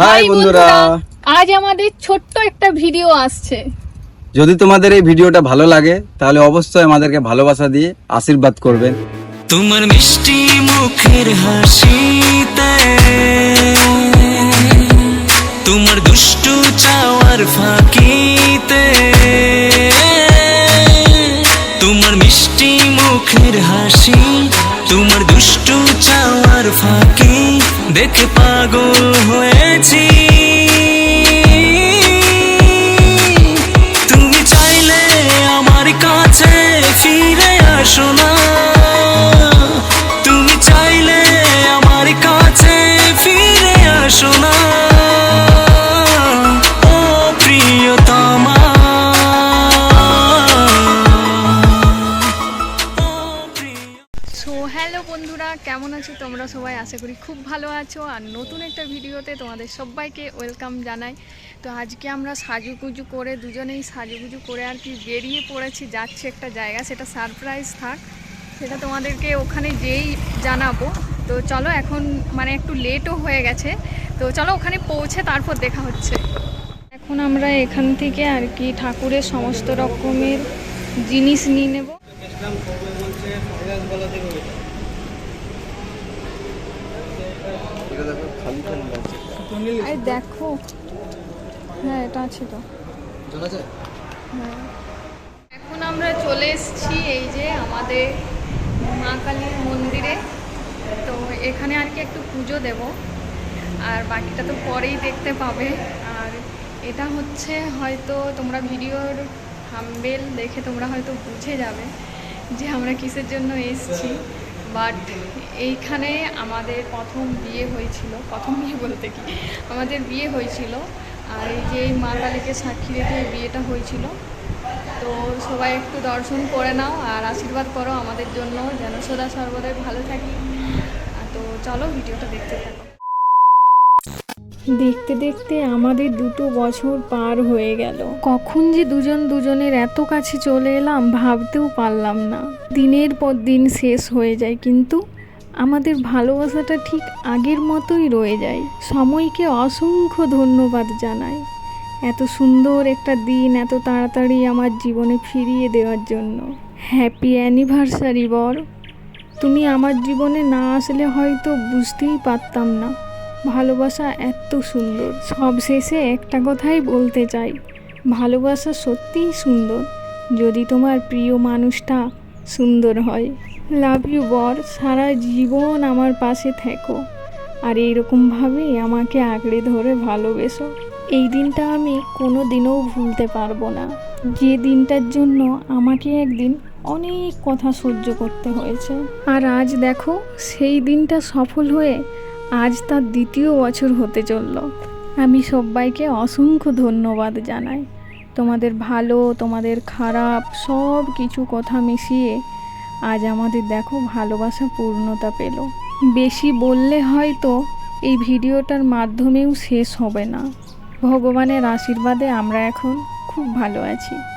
High বন্ধুরা। আজ আমাদের ছোট্ট একটা ভিডিও আসছে। যদি তোমাদের এই ভিডিওটা ভালো লাগে তাহলে অবশ্যই আমাদেরকে ভালোবাসা দিয়ে আশীর্বাদ করবেন তোমার মিষ্টি মুখের হাসিতে তোমার দুষ্টু চাওয়ার ফাঁকিতে তোমার মিষ্টি মুখের হাসি তোমার দুষ্টু চাওয়ার ফাঁকি। দেখে পাগল হয়েছি। হ্যালো বন্ধুরা, কেমন আছো তোমরা সবাই? আশা করি খুব ভালো আছো। আর নতুন একটা ভিডিওতে তোমাদের সবাইকে ওয়েলকাম জানাই। তো আজকে আমরা সাজুগুজু করে দুজনেই সাজুগুজু করে আর কি বেরিয়ে পড়েছি, যাচ্ছে একটা জায়গা, সেটা সারপ্রাইজ থাক। সেটা তোমাদেরকে ওখানে যেই জানাব। তো চলো এখন মানে একটু লেটও হয়ে গেছে। তো চলো ওখানে পৌঁছে তারপর দেখা হচ্ছে। এখন আমরা এখান থেকে আর কি ঠাকুরের সমস্ত রকমের জিনিস নিয়ে নেব। এই দেখো। হ্যাঁ এটা আছে তো। হ্যাঁ। এখন আমরা চলে এসেছি এই যে আমাদের মা কালীর মন্দিরে। তো এখানে আর কি একটু পুজো দেব। আর বাকিটা তো পরেই দেখতে পাবে। আর এটা হচ্ছে হয়তো তোমরা ভিডিওর থাম্বেল দেখে তোমরা হয়তো বুঝে যাবে যে আমরা কিসের জন্য এসেছি। বাট এইখানে আমাদের প্রথম বিয়ে হয়েছিল, প্রথম বিয়ে বলতে কি? আমাদের বিয়ে হয়েছিল, আর এই যে মা কালীকে সাক্ষী রেখে বিয়েটা হয়েছিল। তো সবাই একটু দর্শন করে নাও আর আশীর্বাদ করো আমাদের জন্য, যেন সদা সর্বদাই ভালো থাকি। তো চলো, ভিডিওটা দেখতে থাকো। দেখতে দেখতে আমাদের দুটো বছর পার হয়ে গেল। কখন যে দুজন দুজনের এত কাছে চলে এলাম ভাবতেও পারলাম না। দিনের পর দিন শেষ হয়ে যায়, কিন্তু আমাদের ভালোবাসাটা ঠিক আগের মতোই রয়ে যায়। সময়কে অসংখ্য ধন্যবাদ জানাই। এত সুন্দর একটা দিন, এত তাড়াতাড়ি আমার জীবনে ফিরিয়ে দেওয়ার জন্য। হ্যাপি অ্যানিভার্সারি বর। তুমি আমার জীবনে না আসলে হয়তো বুঝতেই পারতাম না। ভালোবাসা এত সুন্দর। সব শেষে একটা কথাই বলতে চাই, ভালোবাসা সত্যিই সুন্দর। যদি তোমার প্রিয় মানুষটা সুন্দর হয় লাভ ইউ বর, সারা জীবন আমার পাশে থেকো। আর এইরকমভাবেই আমাকে আঁকড়ে ধরে ভালোবেসো। এই দিনটা আমি কোনো দিনও ভুলতে পারব না। যে দিনটার জন্য আমাকে একদিন অনেক কথা সহ্য করতে হয়েছে। আর আজ দেখো, সেই দিনটা সফল হয়ে আজ তার দ্বিতীয় বছর হতে চলল। আমি সবাইকে অসংখ্য ধন্যবাদ জানাই। তোমাদের ভালো, তোমাদের খারাপ সব কিছু কথা মিশিয়ে আজ আমাদের দেখো ভালোবাসা পূর্ণতা পেল। বেশি বললে হয়তো এই ভিডিওটার মাধ্যমেও শেষ হবে না। ভগবানের আশীর্বাদে আমরা এখন খুব ভালো আছি।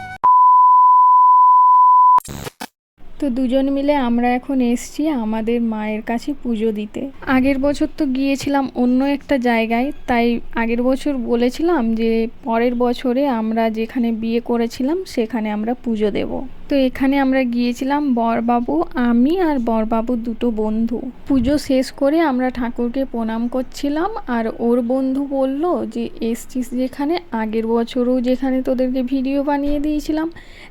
তো দুজন মিলে আমরা এখন এসছি আমাদের মায়ের কাছে পুজো দিতে। আগের বছর তো গিয়েছিলাম অন্য একটা জায়গায়, তাই আগের বছর বলেছিলাম যে পরের বছরে আমরা যেখানে বিয়ে করেছিলাম সেখানে আমরা পুজো দেব। তো এখানে আমরা গিয়েছিলাম বরবাবু, আমি আর বরবাবু দুটো বন্ধু। পুজো শেষ করে আমরা ঠাকুরকে প্রণাম করছিলাম আর ওর বন্ধু বলল যে, এসছিস যেখানে, আগের বছরও যেখানে তোদেরকে ভিডিও বানিয়ে দিয়েছিলাম,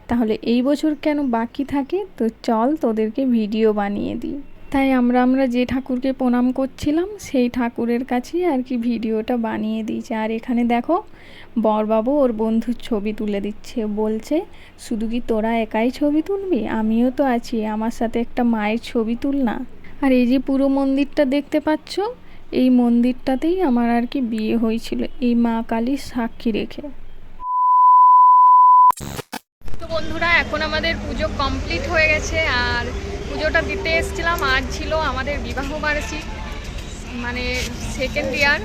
তাহলে এই বছর কেন বাকি থাকে? তো চল তোদেরকে ভিডিও বানিয়ে দিই। তাই আমরা আমরা যে ঠাকুরকে প্রণাম করছিলাম, সেই ঠাকুরের কাছেই আর কি ভিডিওটা বানিয়ে দিয়েছে। আর এখানে দেখো, বরবাবু ওর বন্ধুর ছবি তুলে দিচ্ছে। বলছে, শুধু কি তোরা একাই ছবি তুলবি? আমিও তো আছি, আমার সাথে একটা মায়ের ছবি তুল না। আর এই যে পুরো মন্দিরটা দেখতে পাচ্ছ, এই মন্দিরটাতেই আমার আর কি বিয়ে হয়েছিল, এই মা কালীর সাক্ষী রেখে। তো বন্ধুরা, এখন আমাদের পুজো কমপ্লিট হয়ে গেছে। আর পুজোটা দিতে এসেছিলাম। আর ছিল আমাদের বিবাহ বার্ষিক মানে সেকেন্ড ইয়ার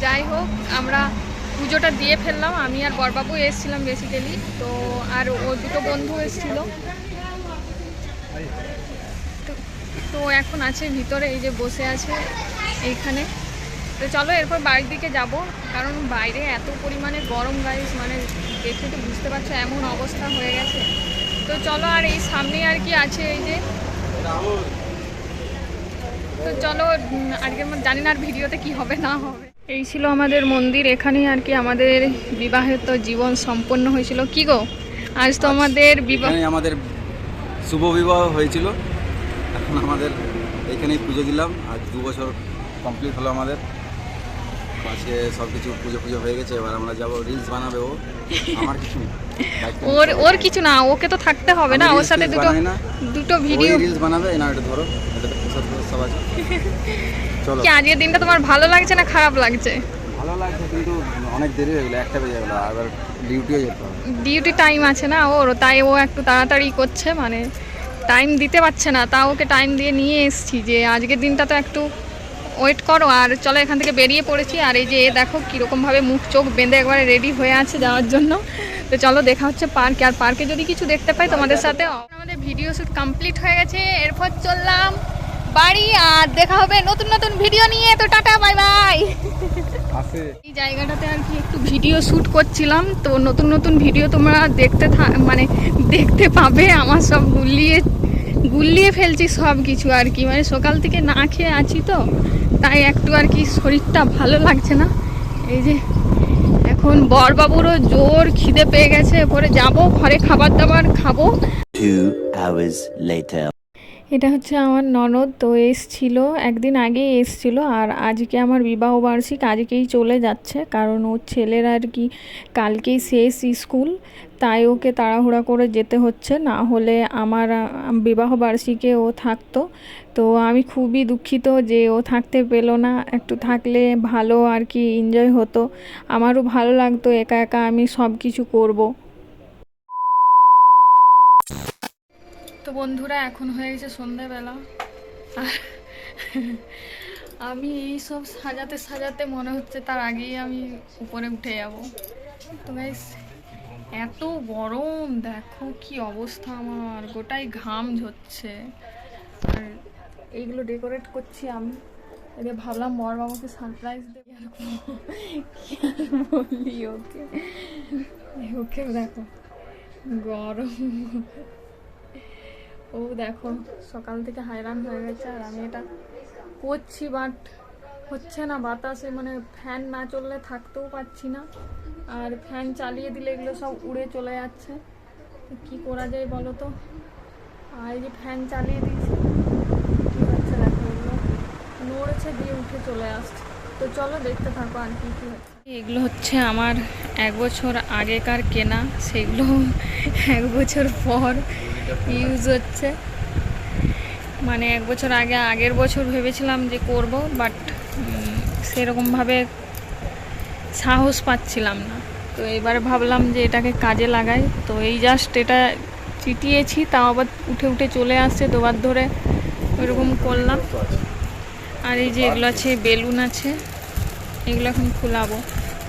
যাই হোক, আমরা পুজোটা দিয়ে ফেললাম। আমি আর বরবাবু এসেছিলাম বেসিক্যালি তো আর ও দুটো বন্ধু এসেছিল। তো- তো এখন আছে ভিতরে, এই যে বসে আছে এইখানে। তো চলো এরপর বাড়ির দিকে যাব। কারণ বাইরে এত পরিমাণে গরম গাইস মানে দেখে তো বুঝতে পারছ এমন অবস্থা হয়ে গেছে। তো চলো আর এই সামনে আর কি আছে এই যে। তো চলো উম, আজকে জানি না আর ভিডিওতে কি হবে না হবে। এই ছিল আমাদের মন্দির এখানেই আর কি আমাদের বিবাহিত জীবন সম্পন্ন হয়েছিল। কি গো? আজ তো আমাদের বিবাহ আমাদের শুভ বিবাহ হয়েছিল। এখন আমাদের এখানেই পুজো দিলাম। আজ দু বছর কমপ্লিট হলো আমাদের। আজকে সব কিছু পুজো পুজো হয়ে গেছে এবার আমরা যাব রিলস বানাবে ও। আমার কিছু ওর ওর কিছু না ওকে তো থাকতে হবে না ওর সাথে দুটো দুটো ভিডিও রিলস বানাবে না এটা ধরো প্রসাদ সব আছে। চলো। কি আজকের দিনটা তোমার ভালো লাগছে না খারাপ লাগছে? ভালো লাগছে কিন্তু অনেক দেরি হয়ে গেলো একটা বেজে গেলো আবার ডিউটিও যেতে হবে। ডিউটি টাইম আছে না ওর তাই ও একটু তাড়াতাড়ি করছে মানে টাইম দিতে পারছে না তা ওকে টাইম দিয়ে নিয়ে এসছি যে আজকের দিনটা তো একটু ওয়েট করো আর চলো এখান থেকে বেরিয়ে পড়েছি আর এই যে এ দেখো কীরকমভাবে মুখ চোখ বেঁধে একবারে রেডি হয়ে আছে যাওয়ার জন্য। তো চলো দেখা হচ্ছে পার্কে আর পার্কে যদি কিছু দেখতে পাই তোমাদের সাথে আমাদের ভিডিও শ্যুট কমপ্লিট হয়ে গেছে। এরপর চললাম বাড়ি আর দেখা হবে নতুন নতুন ভিডিও নিয়ে। তো টাটা বাই বাই এই জায়গাটাতে আর কি একটু ভিডিও শ্যুট করছিলাম। তো নতুন নতুন ভিডিও তোমরা দেখতে থা- মানে দেখতে পাবে। আমার সব গুলিয়ে গুলিয়ে ফেলছি সব কিছু আর কি। মানে সকাল থেকে না খেয়ে আছি তো। তাই একটু আর কি শরীরটা ভালো লাগছে না। এই যে এখন বরবাবুরও জোর খিদে পেয়ে গেছে পরে যাব ঘরে খাবার দাবার খাব. এটা হচ্ছে আমার ননদ তো এসছিল একদিন আগে এসছিল আর আজকে আমার বিবাহ বার্ষিক আজকেই চলে যাচ্ছে কারণ ওর ছেলের আর কি কালকেই শেষ স্কুল তাই ওকে তাড়াহুড়া করে যেতে হচ্ছে না হলে আমার বিবাহ বার্ষিকে ও থাকতো। তো আমি খুবই দুঃখিত যে ও থাকতে পেল না। একটু থাকলে ভালো আর কি এনজয় হতো। আমারও ভালো লাগতো, একা একা আমি সব কিছু করব। তো বন্ধুরা, এখন হয়ে গেছে সন্ধ্যাবেলা আমি এই সব সাজাতে সাজাতে মনে হচ্ছে তার আগেই আমি উপরে উঠে যাব। তো এত গরম, দেখো কি অবস্থা আমার। গোটাই ঘাম ঝরছে। আর এইগুলো ডেকোরেট করছি আমি। এতে ভাবলাম বর বাবাকে সারপ্রাইজ দেবে। আর আর ওকে? ওকে দেখো, গরম। ও দেখো, সকাল থেকে হায়রান হয়ে গেছে আর আমি এটা করছি বাট হচ্ছে না, বাতাসে মানে ফ্যান না চললে থাকতেও পারছি না। আর ফ্যান চালিয়ে দিলে এগুলো সব উড়ে চলে যাচ্ছে। কি করা যায় বলো তো? আর এই যে ফ্যান চালিয়ে দিয়েছি। কি হচ্ছে দেখো এগুলো? নড়ছে দিয়ে উঠে চলে আসছে। তো চলো দেখতে থাকো আর কি কি হচ্ছে। এগুলো হচ্ছে আমার এক বছর আগেকার কেনা। সেগুলো এক বছর পর ইউজ হচ্ছে। মানে এক বছর আগে, আগের বছর ভেবেছিলাম যে করব বাট সেরকমভাবে সাহস পাচ্ছিলাম না। তো এবারে ভাবলাম যে এটাকে কাজে লাগাই। তো এই জাস্ট এটা চিটিয়েছি তাও আবার উঠে উঠে চলে আসছে দুবার ধরে। ওইরকম করলাম। আর এই যে এগুলো আছে বেলুন আছে এগুলো এখন ফুলাবো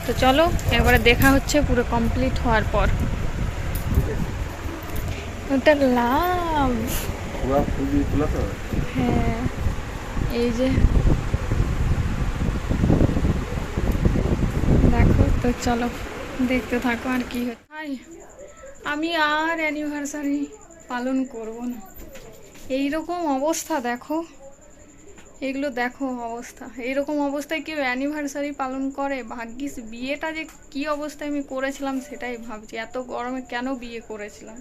তো চলো একবারে দেখা হচ্ছে পুরো কমপ্লিট হওয়ার পর। ওটা লাভ। হ্যাঁ এই যে। দেখো তো চলো দেখতে থাকো আর কি হচ্ছে। আমি আর অ্যানিভার্সারি পালন করব না। এই রকম অবস্থা দেখো। এগুলো দেখো অবস্থা। এইরকম অবস্থায় কেউ অ্যানিভার্সারি পালন করে? ভাগ্যিস বিয়েটা যে কি অবস্থায় আমি করেছিলাম সেটাই ভাবছি। এত গরমে কেন বিয়ে করেছিলাম?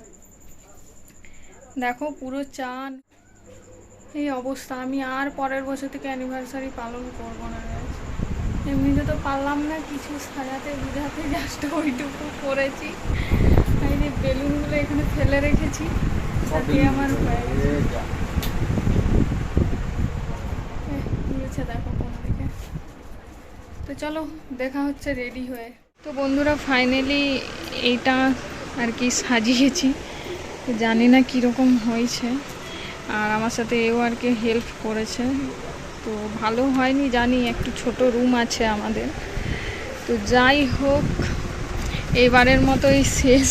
দেখো পুরো চান। এই অবস্থা। আমি আর পরের বছর থেকে অ্যানিভার্সারি পালন করব না এমনিতে তো পারলাম না কিছু সাজাতে বুঝাতে জাস্ট ওইটুকু করেছি। এই বেলুনগুলো এখানে ফেলে রেখেছি। সাথে আমার হয়ে গেছে। দেখো কোন দিকে। তো চলো দেখা হচ্ছে রেডি হয়ে। তো বন্ধুরা ফাইনালি এইটা আর কি সাজিয়েছি। জানি না কীরকম হয়েছে। আর আমার সাথে এও আর কি হেল্প করেছে। তো ভালো হয়নি জানি একটু ছোট রুম আছে আমাদের। তো যাই হোক এবারের মতোই শেষ।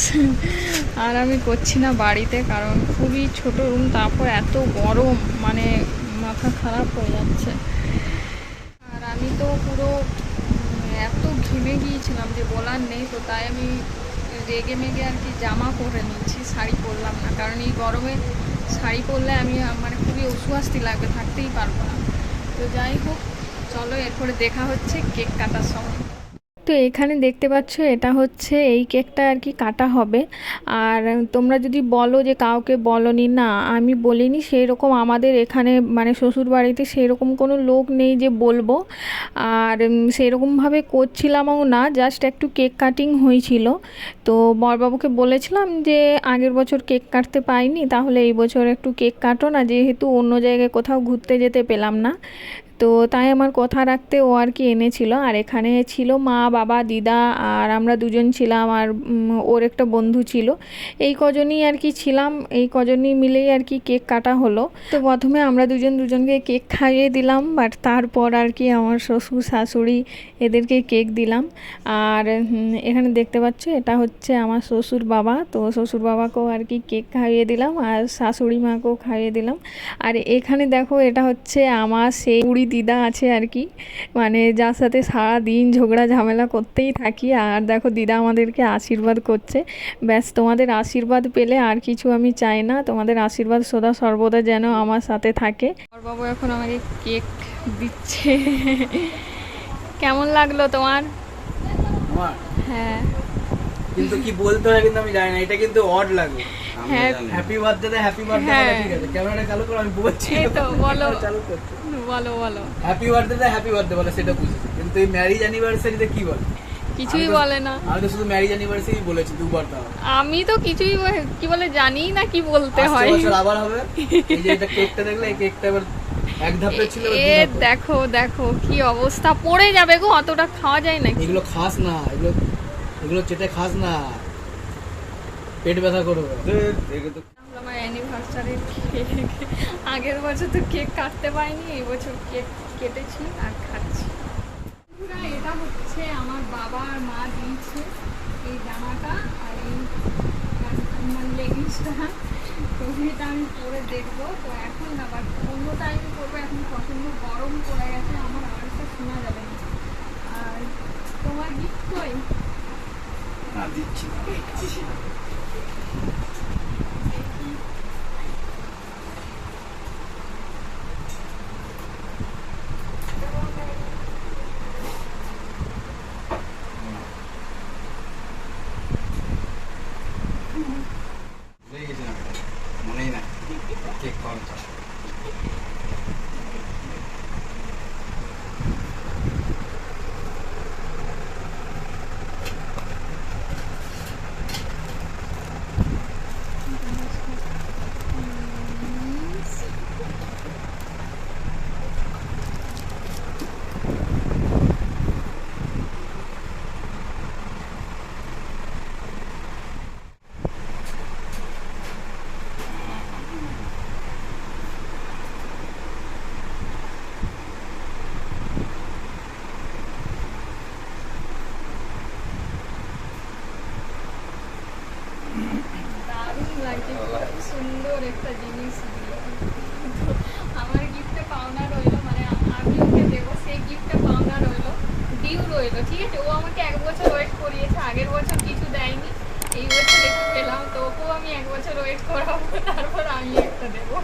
আর আমি করছি না বাড়িতে, কারণ খুবই ছোট রুম তারপর এত গরম মানে মাথা খারাপ হয়ে যাচ্ছে। আর আমি তো পুরো এত ঘেমে গিয়েছিলাম যে বলার নেই, তো তাই আমি রেগে মেগে আর কি জামা পরে নিচ্ছি শাড়ি পরলাম না। কারণ এই গরমে শাড়ি পরলে আমি মানে খুবই অস্বস্তি লাগবে, থাকতেই পারব না। তো যাই হোক, চলো এরপরে দেখা হচ্ছে, কেক কাটার সময়। তো এখানে দেখতে পাচ্ছ এটা হচ্ছে এই কেকটা আর কি কাটা হবে। আর তোমরা যদি বলো যে কাউকে বলনি না আমি বলিনি সেই রকম আমাদের এখানে মানে শ্বশুর বাড়িতে সেই রকম কোনো লোক নেই যে বলব। আর উম, সেই রকমভাবে করছিলামও না জাস্ট একটু কেক কাটিং হয়েছিল। তো বরবাবুকে বলেছিলাম যে আগের বছর কেক কাটতে পাইনি তাহলে এই বছর একটু কেক কাটো না যেহেতু অন্য জায়গায় কোথাও ঘুরতে যেতে পেলাম না। তো তাই আমার কথা রাখতে ও আর কি এনেছিল। আর এখানে ছিল মা, বাবা, দিদা আর আমরা দুজন ছিলাম আর ওর একটা বন্ধু ছিল। এই কজনই আর কি ছিলাম, এই কজনই মিলেই আর কি কেক কাটা হলো। তো প্রথমে আমরা দুজন দুজনকে কেক খাইয়ে দিলাম বাট তারপর আর কি আমার শ্বশুর, শাশুড়ি এদেরকে কেক দিলাম। আর এখানে দেখতে পাচ্ছ, এটা হচ্ছে আমার শ্বশুর বাবা। তো শ্বশুর বাবাকেও আর কি কেক খাইয়ে দিলাম আর শাশুড়ি মাকেও খাইয়ে দিলাম। আর এখানে দেখো, এটা হচ্ছে আমার সেই বুড়ি দিদা আছে আর কি। মানে যার সাথে সারা দিন ঝগড়া ঝামেলা করতেই থাকি। আর দেখো দিদা আমাদেরকে আশীর্বাদ করছে। ব্যাস তোমাদের আশীর্বাদ পেলে আর কিছু আমি চাই না। তোমাদের আশীর্বাদ সদা সর্বদা যেন আমার সাথে থাকে। বাবু এখন আমাকে কেক দিচ্ছে। কেমন লাগল তোমার? হ্যাঁ। কিন্তু কি বলতে হয় কিন্তু আমি জানি না। এটা কিন্তু অড। জানি। Happy birthday happy birthday. ঠিক আছে। ক্যামেরাটা চালু করো আমি বলছি এই তো, বলো। চালু করছি। বলো বলো। হ্যাপি বার্থডে হ্যাপি বার্থডে বলে সেটা বুঝেছি কিন্তু এই ম্যারিজ অ্যানিভার্সারিতে কি বলে? কিছুই বলে না। আমি তো শুধু ম্যারিজ অ্যানিভার্সারি বলেছি দুবার তাও। আমি তো কিছুই কি বলে জানি না কি বলতে হয়। বছর আবার হবে। এই যে এটা কেকটা দেখলে এই কেকটা এবার এক ধাপের ছিল এ দেখো দেখো কি অবস্থা। পড়ে যাবে গো অতটা খাওয়া যায় নাকি? এগুলো খাস না এগুলো এগুলো চেটে খাস না। পেট ব্যথা করবে। আমার অ্যানিভার্সারির কেক আগের বছর তো কেক কাটতে পারিনি এই বছর কেক কেটেছি আর খাচ্ছি। বন্ধুরা, এটা হচ্ছে আমার বাবা আর মা দিয়েছে এই জামাটা আর এই মানে লেগিংসটা। তো এটা আমি পরে দেখব। তো এখন না বাট অন্য টাইমে করব এখন প্রচণ্ড গরম পড়ে গেছে আমার আওয়াজটা শোনা যাবে না। আর তোমার গিফট কই? না দিচ্ছি না। ভুলে গেছিলাম মনেই নাই কেক খাওয়ার দারুণ লাগছে সুন্দর একটা জিনিস আমার গিফটে পাওনা রইল মানে আমি ওকে দেবো, সেই পাওনা রইল রইল, ঠিক আছে? ও আমাকে এক বছর ওয়েট করিয়েছে, আগের বছর কিছু দেয়নি, এই বছর একটু পেলাম, তো ওকেও আমি এক বছর ওয়েট করাবো, তারপর আমি একটা দেবো।